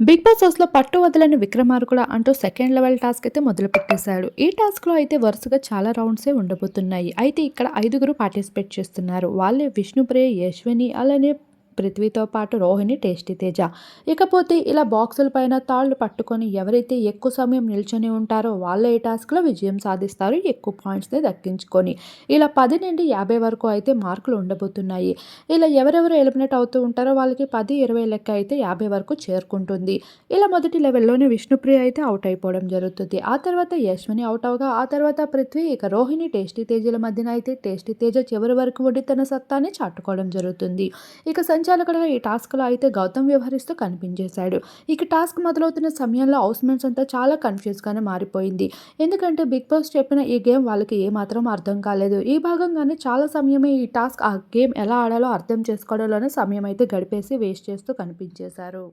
Big boss హౌస్లో పట్టు వదలని విక్రమార్కుడ అంటూ సెకండ్ లెవెల్ టాస్క్ అయితే మొదలు పెట్టేశాడు ఈ టాస్క్లో అయితే వరుసగా చాలా రౌండ్సే ఉండబోతున్నాయి. అయితే ఇక్కడ ఐదుగురు పార్టిసిపేట్ చేస్తున్నారు. వాళ్ళే విష్ణుప్రియ యశ్విని అలానే పృథ్వీతో పాటు రోహిణి టేస్టీ తేజ. ఇకపోతే ఇలా బాక్సుల పైన తాళ్ళు పట్టుకొని ఎవరైతే ఎక్కువ సమయం నిల్చొని ఉంటారో వాళ్ళే ఈ టాస్క్లో విజయం సాధిస్తారు. ఎక్కువ పాయింట్స్ని దక్కించుకొని ఇలా పది నుండి యాభై వరకు అయితే మార్కులు ఉండబోతున్నాయి. ఇలా ఎవరెవరు ఎలిమినేట్ అవుతూ ఉంటారో వాళ్ళకి పది ఇరవై లెక్క అయితే యాభై వరకు చేరుకుంటుంది. ఇలా మొదటి లెవెల్లోనే విష్ణుప్రియ అయితే అవుట్ అయిపోవడం జరుగుతుంది. ఆ తర్వాత యశ్విని అవుట్ అవగా ఆ తర్వాత పృథ్వీ ఇక రోహిణి టేస్టీ తేజల మధ్యన అయితే టేస్టీ తేజ చివరి వరకు ఉండి తన సత్తాన్ని చాటుకోవడం జరుగుతుంది. ఇక సంచాలకుడుగా ఈ టాస్క్లో అయితే గౌతమ్ వ్యవహరిస్తూ కనిపించేశాడు. ఇక టాస్క్ మొదలవుతున్న సమయంలో హౌస్మేట్స్ అంతా చాలా కన్ఫ్యూజ్గానే మారిపోయింది. ఎందుకంటే బిగ్ బాస్ చెప్పిన ఈ గేమ్ వాళ్ళకి ఏమాత్రం అర్థం కాలేదు. ఈ భాగంగానే చాలా సమయమే ఈ టాస్క్ ఆ గేమ్ ఎలా ఆడాలో అర్థం చేసుకోవడంలోనే సమయం అయితే గడిపేసి వేస్ట్ చేస్తూ కనిపించేశారు.